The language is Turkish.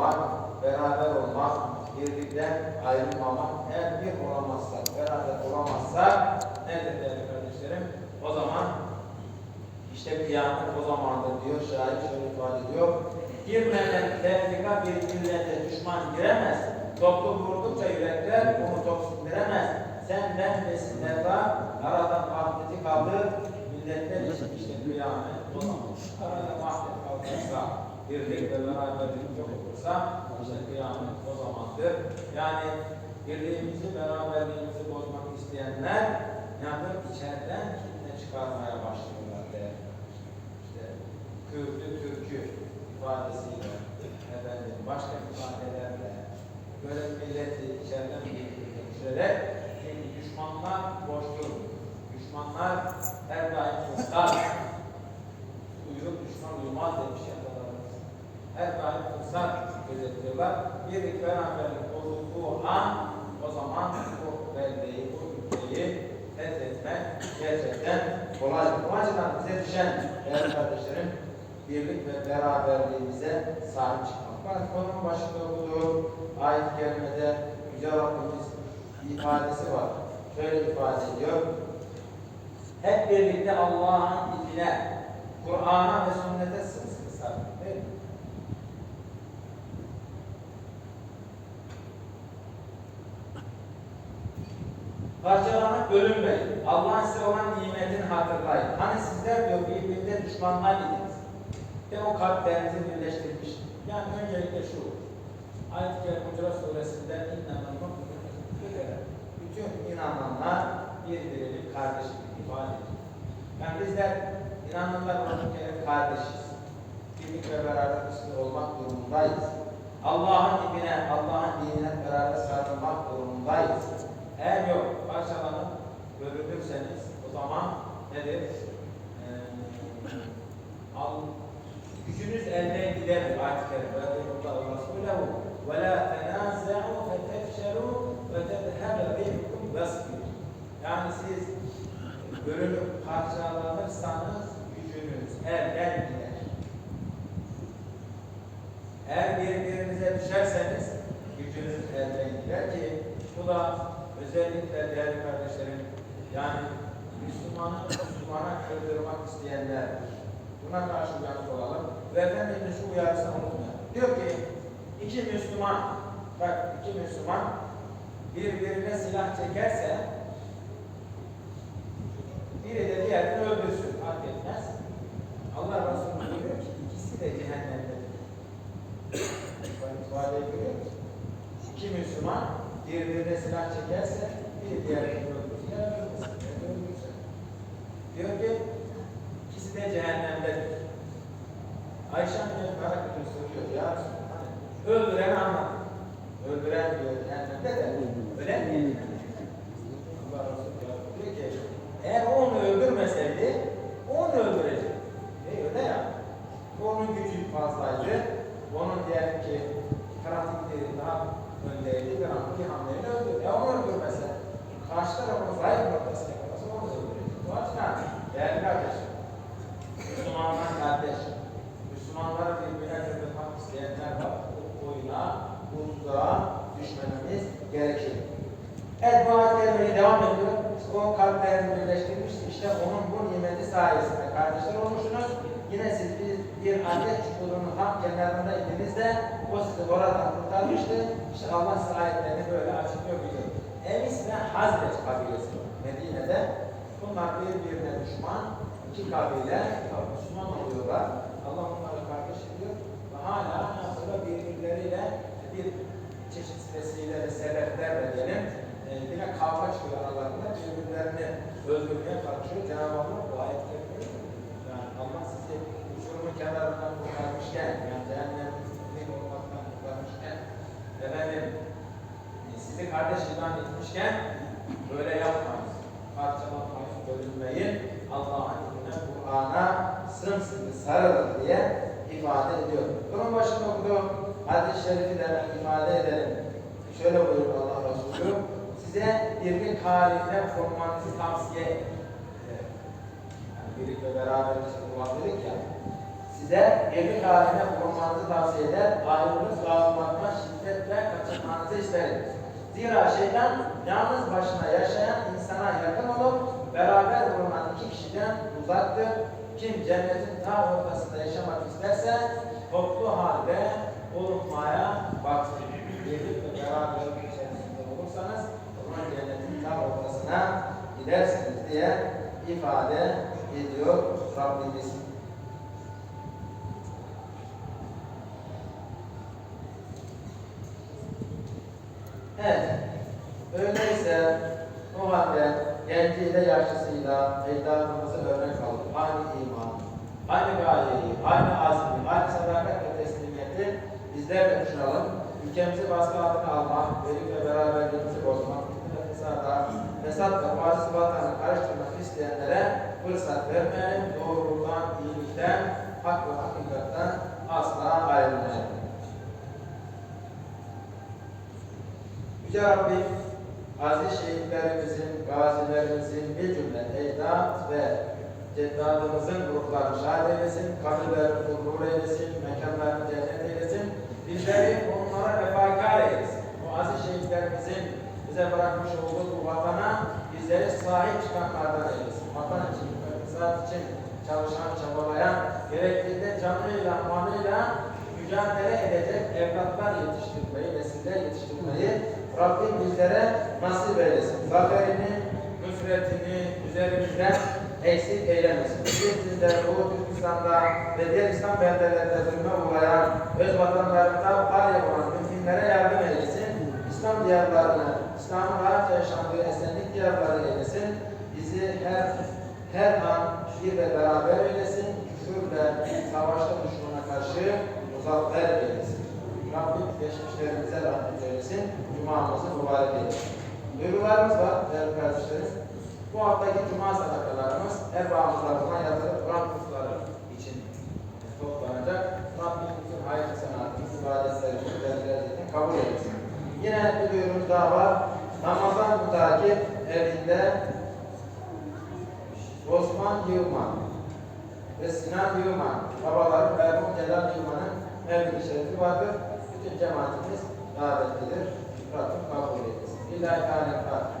olmak, beraber olmak, birlikten ayrılmamak. Eğer bir olamazsak, beraber olamazsak nedir değerli kardeşlerim? O zaman işte kıyamet o zamandır diyor, şair şöyle ifade ediyor. Girmeden tefrika bir millete düşman giremez. Toplu vurdukça yürekler onu toksindiremez. Sen ben besin defa, aradan vahdeti kaldır. Milletler için işte kıyamet o zaman. Arada vahdet kalkarsa, birlik ve beraberlik yok olursa işte kıyamet o zamandır. Yani birliğimizi, beraberliğimizi bozmak isteyenler yandır içeriden fitne çıkarmaya başlıyorlar değerli işte Kürdü, Türk'ü ifadesiyle, efendim, başka ifadelerle böyle milleti içeriden birbirine düşürerek çünkü düşmanlar boş durmuyor. Düşmanlar her daim fırsat. Daim fırsat gözetiyorlar. Birlik beraberlik bozulduğu an o zaman o beldeyi, o ülkeyi fethetmek gerçekten kolay. Bu açıdan bize düşen değerli kardeşlerim birlik ve beraberliğimize sahip çıkmak. Bak konunun başında okuduğu ayet-i kerimede Yüce Rabbimiz bir ifadesi var. Şöyle ifade ediyor. Hep birlikte Allah'ın ipine, Kur'an'a ve sünnete sımsıkı sarılın. Değil mi? Parçalanıp bölünmeyin. Allah'ın size olan nimetini hatırlayın. Hani sizler diyor birbirine düşmanlar idiniz. Ve o kalplerinizi birleştirmiş. Yani öncelikle şu. Ayet-i Kerime Suresi'nde mu'minun Bütün inananlar birbirinin kardeşliğini ifade ediyor. Yani bizler inananlar kere kardeşiz. Birlik ve beraber içinde olmak durumundayız. Allah'ın ipine, Allah'ın dinine beraber sarılmak durumundayız. Eğer yok, parçalanıp bölünürseniz o zaman nedir? Ee, al, gücünüz elden gider ayet-i kerime. Resulehu ve la tenaza'u fetefşeru ve tedhebe rihkum vesbir. Yani siz bölünüp parçalanırsanız gücünüz elden gider. Eğer birbirinize düşerseniz gücünüz elden gider ki bu da özellikle değerli kardeşlerim yani Müslümanı Müslümana kırdırmak isteyenler buna karşı uyanık olalım. Ve Efendimiz şu uyarısını unutmayalım. Diyor ki iki Müslüman bak iki Müslüman birbirine silah çekerse biri de diğerini öldürsün fark etmez. Allah Resulü buyuruyor ki ikisi de cehennemdedir. Bak ifadeyi görüyor musun? İki Müslüman birbirine silah çekerse bir diğerini öldürsün. Ya öldürsün, ya öldürsün. Diyor ki ikisi de cehennemdedir. Ayşe anne merak ediyor soruyor ya hani öldüren anlat. Öldüren diyor cehennemde de ölen mi? Allah Resulü cevap diyor ki eğer o onu öldürmeseydi o onu öldürecek. E öyle ya. Onun gücü fazlaydı. Onun diyelim ki pratikleri daha öndeydi. Bir an bir hamleyle öldürdü. Ya onu öldürmese zayıf noktasına kalırsa onu öldürecek. Bu açıdan değerli kardeşim. Müslümanlar kardeş. Müslümanları birbirine kırdırmak isteyenler var. Bu oyuna, bu tuzağa düşmememiz gerekir. Evet bu ayet devam ediyor. O kalplerini birleştirmiş. İşte onun bu nimeti sayesinde kardeşler olmuşsunuz. Yine siz bir, bir adet çukurunun tam kenarında idiniz de o sizi oradan kurtarmıştı. İşte Allah size ayetlerini böyle açıklıyor. Emis ve Hazreç kabilesi. Medine'de bunlar birbirine düşman iki kabile Müslüman oluyorlar. Allah onları kardeş ediyor ve hala sonra birbirleriyle bir çeşit vesileleri, sebeplerle diyelim e, yine kavga çıkıyor aralarında birbirlerini öldürmeye kalkışıyor. Cenab-ı Allah bu ayetleri. Yani Allah sizi uçurumun kenarından kurtarmışken, yani cehennemin olmaktan kurtarmışken, efendim kardeş ilan etmişken böyle yapmayın. Parçalanmayın, bölünmeyin. Allah'ın dinine, Kur'an'a sımsıkı sarılın diye ifade ediyor. Bunun başında okuduğum hadis-i şerifi de ben ifade edelim. Şöyle buyuruyor Allah Resulü. Size birlik halinde konmanızı tavsiye ederim. Yani birlikte beraber işte duvar dedik ya. size birlik haline bulunmanızı tavsiye eder. Ayrılığınız dağılmaktan şiddetle kaçınmanızı isterim. Zira şeytan yalnız başına yaşayan insana yakın olup beraber bulunan iki kişiden uzaktır. Kim cennetin ta ortasında yaşamak isterse toplu halde bulunmaya baksın. Birlik ve beraberlik içerisinde olursanız o zaman cennetin ta ortasına gidersiniz diye ifade ediyor Rabbimiz. Evet. Öyleyse o halde genciyle yaşlısıyla ecdadımızı örnek alıp aynı iman, aynı gayeyi, aynı azmi, aynı sadakat ve teslimiyeti bizler de düşünelim. Ülkemizi baskı altına almak, birlik ve beraberliğimizi bozmak, ve fesada, fesat ve vatanı karıştırmak isteyenlere fırsat vermeyelim. Doğruluktan, iyilikten, hak ve hakikatten asla ayrılmayalım. Yüce Rabbim, aziz şehitlerimizin, gazilerimizin bir cümle ecdat ve ceddadımızın ruhlarını şahit eylesin, kabirlerini huzur eylesin, mekanlarını cennet eylesin, bizleri onlara vefakar eylesin. Bu aziz şehitlerimizin bize bırakmış olduğu bu vatana bizleri sahip çıkanlardan eylesin. Vatan için, iktisat için çalışan, çabalayan, gerektiğinde canıyla, manıyla mücadele edecek evlatlar yetiştirmeyi, nesiller yetiştirmeyi Rabbim bizlere nasip eylesin. Zaferini, nusretini üzerimizden eksik eylemesin. Biz de bu Türkistan'da ve diğer İslam beldelerinde zulme uğrayan, öz vatanlarında var olan müminlere yardım eylesin. İslam diyarlarını, İslam'ın rahatça yaşandığı esenlik diyarları eylesin. Bizi her her an bir ve beraber eylesin. Küfürle, savaşta düşmana karşı muzaffer eylesin. Rabbim geçmişlerimize rahmet eylesin. Cuma'mızı mübarek eylesin. Duyurularımız var değerli kardeşlerim. Bu haftaki Cuma sadakalarımız erbağımız tarafından yazılı Kur'an kursları için toplanacak. Rabbim bütün hayır sanatımız, ibadetlerimizi, dergilerini kabul eylesin. Yine bir duyurumuz daha var. Ramazan mütakip evinde Osman Yılman ve Sinan Yılman, babaları Merhum Celal Yılman'ın mevlid şerifi vardır. Bütün cemaatimiz davetlidir. Rabbim kabul eylesin. Lillahi Teala